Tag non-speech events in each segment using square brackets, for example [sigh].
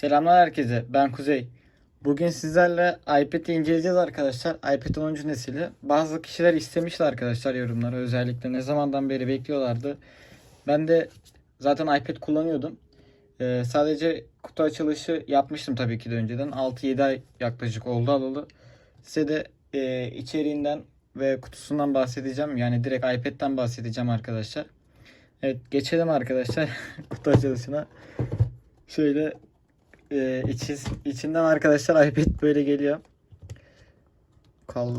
Selamlar herkese. Ben Kuzey. Bugün sizlerle iPad'i inceleyeceğiz arkadaşlar. iPad 10. nesili. Bazı kişiler istemişler arkadaşlar yorumlara. Özellikle ne zamandan beri bekliyorlardı. Ben de zaten iPad kullanıyordum. Ee, sadece kutu açılışı yapmıştım tabii ki de önceden. 6-7 ay yaklaşık oldu alalı. Size de e, içeriğinden ve kutusundan bahsedeceğim. Yani direkt iPad'den bahsedeceğim arkadaşlar. Evet geçelim arkadaşlar [laughs] kutu açılışına. Şöyle e, içi, içinden arkadaşlar [laughs] iPad böyle geliyor. Kal,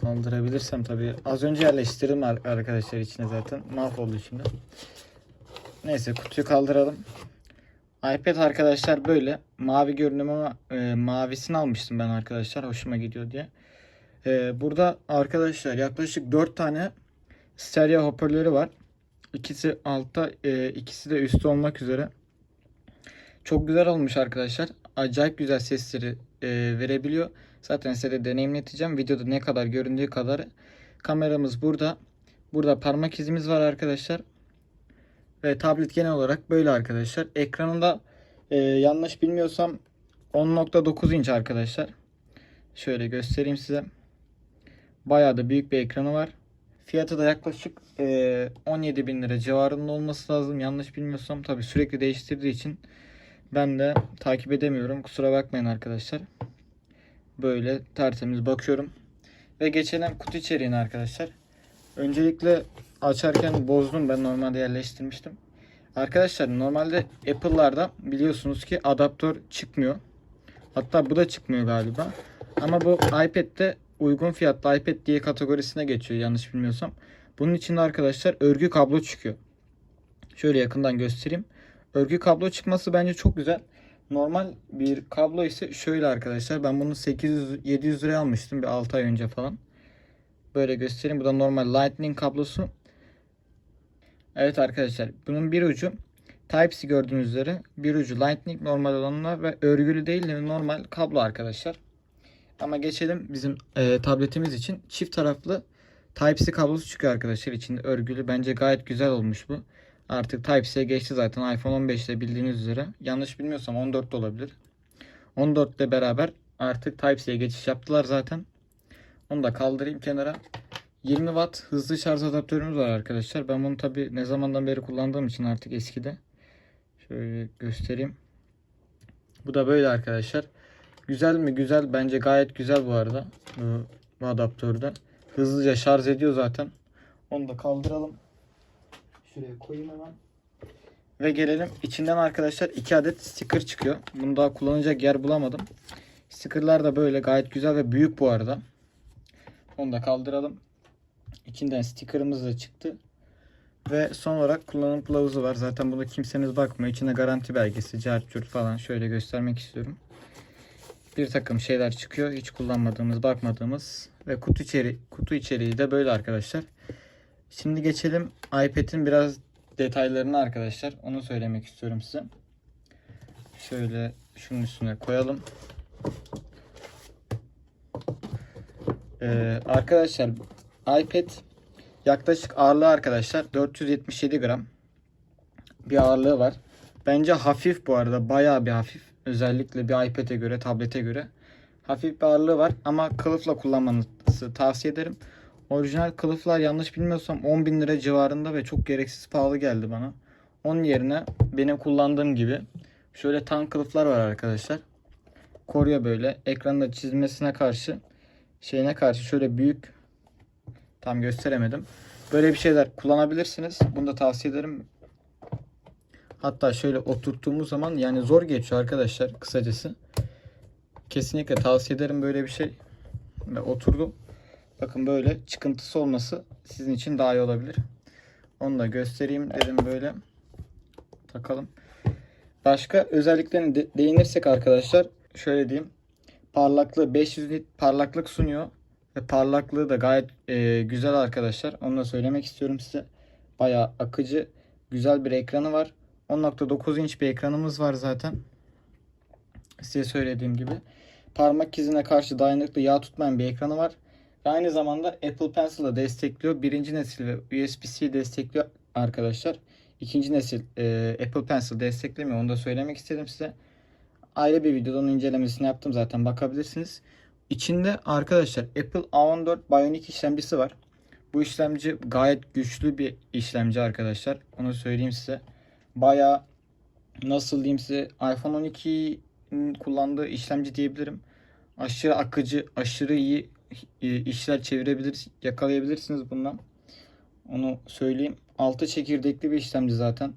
kaldırabilirsem tabii. Az önce yerleştirdim ar- arkadaşlar içine zaten. Mahvoldu şimdi. Neyse kutuyu kaldıralım. iPad arkadaşlar böyle. Mavi görünüm ama e, mavisini almıştım ben arkadaşlar. Hoşuma gidiyor diye. E, burada arkadaşlar yaklaşık 4 tane stereo hoparlörü var. İkisi altta, e, ikisi de üstte olmak üzere. Çok güzel olmuş arkadaşlar. Acayip güzel sesleri e, verebiliyor. Zaten size de deneyimleteceğim. Videoda ne kadar göründüğü kadar. Kameramız burada. Burada parmak izimiz var arkadaşlar. Ve tablet genel olarak böyle arkadaşlar. Ekranında e, yanlış bilmiyorsam 10.9 inç arkadaşlar. Şöyle göstereyim size. Bayağı da büyük bir ekranı var. Fiyatı da yaklaşık e, 17 bin lira civarında olması lazım. Yanlış bilmiyorsam tabi sürekli değiştirdiği için ben de takip edemiyorum. Kusura bakmayın arkadaşlar. Böyle tertemiz bakıyorum. Ve geçelim kutu içeriğine arkadaşlar. Öncelikle açarken bozdum. Ben normalde yerleştirmiştim. Arkadaşlar normalde Apple'larda biliyorsunuz ki adaptör çıkmıyor. Hatta bu da çıkmıyor galiba. Ama bu iPad'de uygun fiyatlı iPad diye kategorisine geçiyor yanlış bilmiyorsam. Bunun için de arkadaşlar örgü kablo çıkıyor. Şöyle yakından göstereyim. Örgü kablo çıkması bence çok güzel. Normal bir kablo ise şöyle arkadaşlar. Ben bunu 800-700 liraya almıştım bir 6 ay önce falan. Böyle göstereyim. Bu da normal Lightning kablosu. Evet arkadaşlar. Bunun bir ucu Type-C gördüğünüz üzere. Bir ucu Lightning normal olanlar ve örgülü değil de normal kablo arkadaşlar. Ama geçelim bizim e, tabletimiz için çift taraflı Type-C kablosu çıkıyor arkadaşlar. İçinde örgülü. Bence gayet güzel olmuş bu. Artık Type-C'ye geçti zaten iPhone 15'te bildiğiniz üzere. Yanlış bilmiyorsam 14 de olabilir. 14 ile beraber artık Type-C'ye geçiş yaptılar zaten. Onu da kaldırayım kenara. 20 watt hızlı şarj adaptörümüz var arkadaşlar. Ben bunu tabi ne zamandan beri kullandığım için artık eskide. Şöyle göstereyim. Bu da böyle arkadaşlar. Güzel mi? Güzel. Bence gayet güzel bu arada. Bu, bu adaptörde. Hızlıca şarj ediyor zaten. Onu da kaldıralım. Şuraya koyayım hemen. Ve gelelim içinden arkadaşlar 2 adet sticker çıkıyor. Bunu daha kullanacak yer bulamadım. Stickerlar da böyle gayet güzel ve büyük bu arada. Onu da kaldıralım. İçinden stickerımız da çıktı. Ve son olarak kullanım kılavuzu var. Zaten bunu kimseniz bakmıyor. İçinde garanti belgesi, cartçurt falan şöyle göstermek istiyorum. Bir takım şeyler çıkıyor. Hiç kullanmadığımız, bakmadığımız ve kutu içeri kutu içeriği de böyle arkadaşlar. Şimdi geçelim iPad'in biraz detaylarını arkadaşlar. Onu söylemek istiyorum size. Şöyle şunun üstüne koyalım. Ee, arkadaşlar iPad yaklaşık ağırlığı arkadaşlar 477 gram bir ağırlığı var. Bence hafif bu arada bayağı bir hafif. Özellikle bir iPad'e göre tablete göre. Hafif bir ağırlığı var ama kılıfla kullanmanızı tavsiye ederim. Orijinal kılıflar yanlış bilmiyorsam 10 bin lira civarında ve çok gereksiz pahalı geldi bana. Onun yerine benim kullandığım gibi şöyle tan kılıflar var arkadaşlar. Koruyor böyle. Ekranda çizmesine karşı şeyine karşı şöyle büyük tam gösteremedim. Böyle bir şeyler kullanabilirsiniz. Bunu da tavsiye ederim. Hatta şöyle oturttuğumuz zaman yani zor geçiyor arkadaşlar kısacası. Kesinlikle tavsiye ederim böyle bir şey. Ve oturdum. Bakın böyle çıkıntısı olması sizin için daha iyi olabilir. Onu da göstereyim dedim böyle. Takalım. Başka özelliklerine de- değinirsek arkadaşlar şöyle diyeyim. Parlaklığı 500 nit parlaklık sunuyor. Ve parlaklığı da gayet e, güzel arkadaşlar. Onu da söylemek istiyorum size. Bayağı akıcı, güzel bir ekranı var. 10.9 inç bir ekranımız var zaten. Size söylediğim gibi. Parmak izine karşı dayanıklı yağ tutmayan bir ekranı var. Ve aynı zamanda Apple Pencil'ı destekliyor. Birinci nesil ve USB-C destekliyor arkadaşlar. İkinci nesil e, Apple Pencil desteklemiyor. Onu da söylemek istedim size. ayrı bir videoda onun incelemesini yaptım zaten bakabilirsiniz. İçinde arkadaşlar Apple A14 Bionic işlemcisi var. Bu işlemci gayet güçlü bir işlemci arkadaşlar. Onu söyleyeyim size. Baya nasıl diyeyim size iPhone 12'nin kullandığı işlemci diyebilirim. Aşırı akıcı, aşırı iyi işler çevirebilir, yakalayabilirsiniz bundan. Onu söyleyeyim. Altı çekirdekli bir işlemci zaten.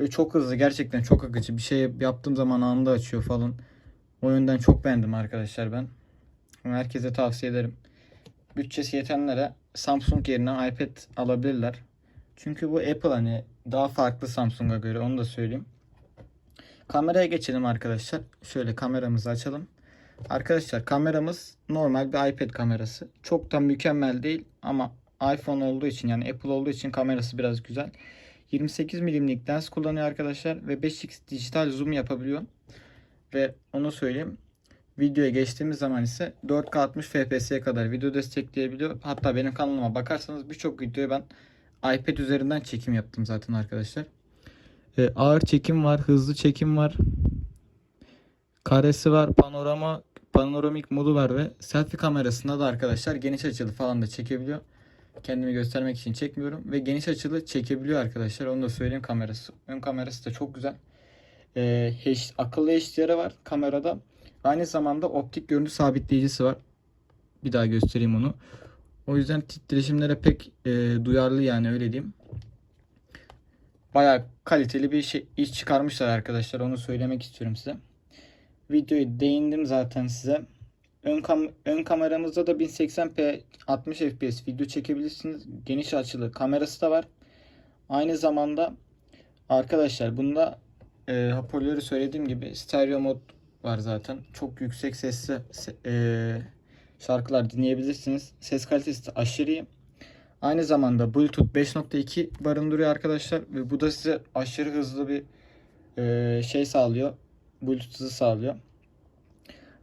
Ve çok hızlı gerçekten çok akıcı. Bir şey yaptığım zaman anında açıyor falan. O yönden çok beğendim arkadaşlar ben. Herkese tavsiye ederim. Bütçesi yetenlere Samsung yerine iPad alabilirler. Çünkü bu Apple hani daha farklı Samsung'a göre onu da söyleyeyim. Kameraya geçelim arkadaşlar. Şöyle kameramızı açalım. Arkadaşlar kameramız normal bir iPad kamerası. Çok da mükemmel değil ama iPhone olduğu için yani Apple olduğu için kamerası biraz güzel. 28 milimlik lens kullanıyor arkadaşlar ve 5x dijital zoom yapabiliyor. Ve onu söyleyeyim. Videoya geçtiğimiz zaman ise 4K 60 FPS'ye kadar video destekleyebiliyor. Hatta benim kanalıma bakarsanız birçok videoyu ben iPad üzerinden çekim yaptım zaten arkadaşlar. Ee, ağır çekim var, hızlı çekim var. Karesi var, panorama, panoramik modu var ve selfie kamerasında da arkadaşlar geniş açılı falan da çekebiliyor. Kendimi göstermek için çekmiyorum ve geniş açılı çekebiliyor arkadaşlar. Onu da söyleyeyim kamerası. Ön kamerası da çok güzel. Ee, H- akıllı HDR'ı var kamerada. Aynı zamanda optik görüntü sabitleyicisi var. Bir daha göstereyim onu. O yüzden titreşimlere pek e, duyarlı yani öyle diyeyim. Bayağı kaliteli bir şey iş çıkarmışlar arkadaşlar. Onu söylemek istiyorum size. Videoyu değindim zaten size. Ön, kam ön kameramızda da 1080p 60 fps video çekebilirsiniz. Geniş açılı kamerası da var. Aynı zamanda arkadaşlar bunda e, hoparlörü söylediğim gibi stereo mod var zaten. Çok yüksek sesli se- e, şarkılar dinleyebilirsiniz. Ses kalitesi de aşırı iyi. Aynı zamanda Bluetooth 5.2 barındırıyor arkadaşlar ve bu da size aşırı hızlı bir e, şey sağlıyor. Bluetooth hızı sağlıyor.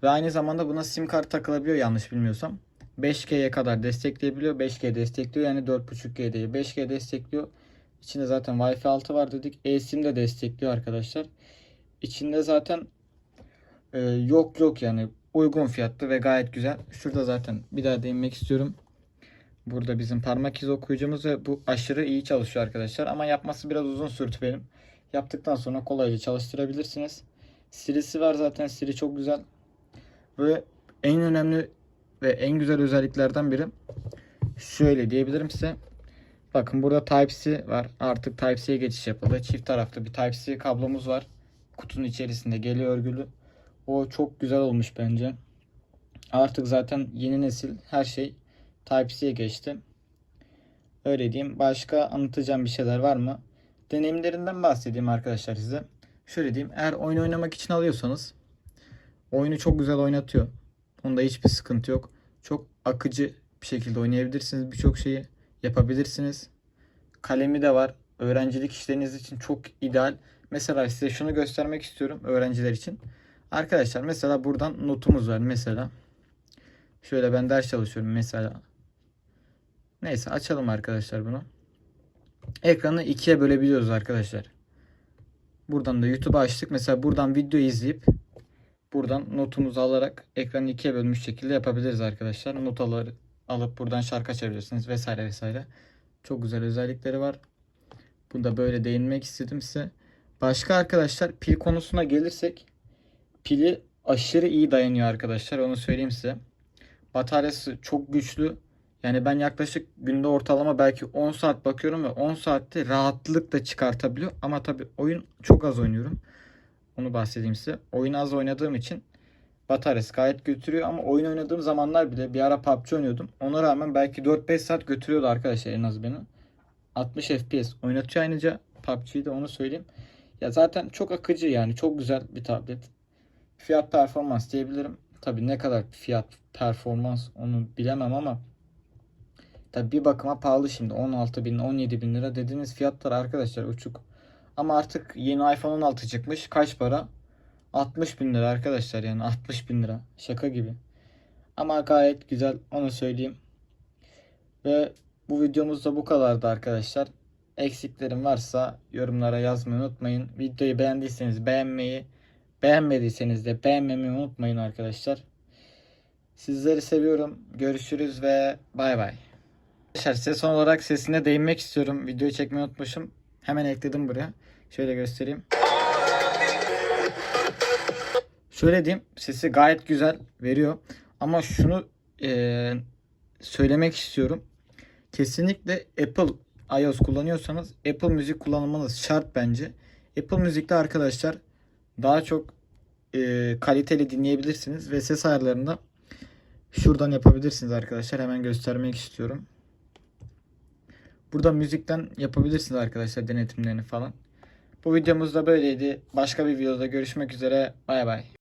Ve aynı zamanda buna sim kart takılabiliyor yanlış bilmiyorsam. 5G'ye kadar destekleyebiliyor. 5G destekliyor yani 4.5G değil. 5G destekliyor. İçinde zaten Wi-Fi 6 var dedik. eSIM de destekliyor arkadaşlar. İçinde zaten e, yok yok yani uygun fiyatlı ve gayet güzel. Şurada zaten bir daha değinmek istiyorum. Burada bizim parmak izi okuyucumuz ve bu aşırı iyi çalışıyor arkadaşlar. Ama yapması biraz uzun sürdü benim. Yaptıktan sonra kolayca çalıştırabilirsiniz. Siri'si var zaten. Siri çok güzel. Ve en önemli ve en güzel özelliklerden biri şöyle diyebilirim size. Bakın burada Type-C var. Artık Type-C'ye geçiş yapıldı. Çift taraflı bir Type-C kablomuz var. Kutunun içerisinde geliyor örgülü. O çok güzel olmuş bence. Artık zaten yeni nesil her şey Type-C'ye geçti. Öyle diyeyim. Başka anlatacağım bir şeyler var mı? Deneyimlerinden bahsedeyim arkadaşlar size. Şöyle diyeyim. Eğer oyun oynamak için alıyorsanız oyunu çok güzel oynatıyor. Onda hiçbir sıkıntı yok. Çok akıcı bir şekilde oynayabilirsiniz. Birçok şeyi yapabilirsiniz. Kalemi de var. Öğrencilik işleriniz için çok ideal. Mesela size şunu göstermek istiyorum öğrenciler için. Arkadaşlar mesela buradan notumuz var mesela. Şöyle ben ders çalışıyorum mesela. Neyse açalım arkadaşlar bunu. Ekranı ikiye bölebiliyoruz arkadaşlar. Buradan da YouTube açtık. Mesela buradan video izleyip buradan notumuzu alarak ekranı ikiye bölmüş şekilde yapabiliriz arkadaşlar. Notaları alıp buradan şarkı açabilirsiniz vesaire vesaire. Çok güzel özellikleri var. Bunda böyle değinmek istedim size. Başka arkadaşlar pil konusuna gelirsek pili aşırı iyi dayanıyor arkadaşlar. Onu söyleyeyim size. Bataryası çok güçlü. Yani ben yaklaşık günde ortalama belki 10 saat bakıyorum ve 10 saatte rahatlıkla çıkartabiliyor. Ama tabi oyun çok az oynuyorum. Onu bahsedeyim size. Oyun az oynadığım için bataryası gayet götürüyor ama oyun oynadığım zamanlar bile bir ara PUBG oynuyordum. Ona rağmen belki 4-5 saat götürüyordu arkadaşlar en az beni. 60 FPS oynatıyor ayrıca PUBG'yi de onu söyleyeyim. Ya zaten çok akıcı yani çok güzel bir tablet. Fiyat performans diyebilirim. Tabi ne kadar fiyat performans onu bilemem ama Tabi bir bakıma pahalı şimdi 16 bin 17 bin lira dediğiniz fiyatlar arkadaşlar uçuk. Ama artık yeni iPhone 16 çıkmış kaç para? 60 bin lira arkadaşlar yani 60 bin lira şaka gibi. Ama gayet güzel onu söyleyeyim. Ve bu videomuz da bu kadardı arkadaşlar. Eksiklerim varsa yorumlara yazmayı unutmayın. Videoyu beğendiyseniz beğenmeyi Beğenmediyseniz de beğenmemeyi unutmayın arkadaşlar. Sizleri seviyorum. Görüşürüz ve bay bay. Arkadaşlar size son olarak sesine değinmek istiyorum. Videoyu çekmeyi unutmuşum. Hemen ekledim buraya. Şöyle göstereyim. Şöyle diyeyim. Sesi gayet güzel veriyor. Ama şunu eee, söylemek istiyorum. Kesinlikle Apple iOS kullanıyorsanız Apple Müzik kullanmanız şart bence. Apple Müzik'te arkadaşlar daha çok eee, kaliteli dinleyebilirsiniz ve ses ayarlarında şuradan yapabilirsiniz arkadaşlar. Hemen göstermek istiyorum. Burada müzikten yapabilirsiniz arkadaşlar denetimlerini falan. Bu videomuz da böyleydi. Başka bir videoda görüşmek üzere. Bay bay.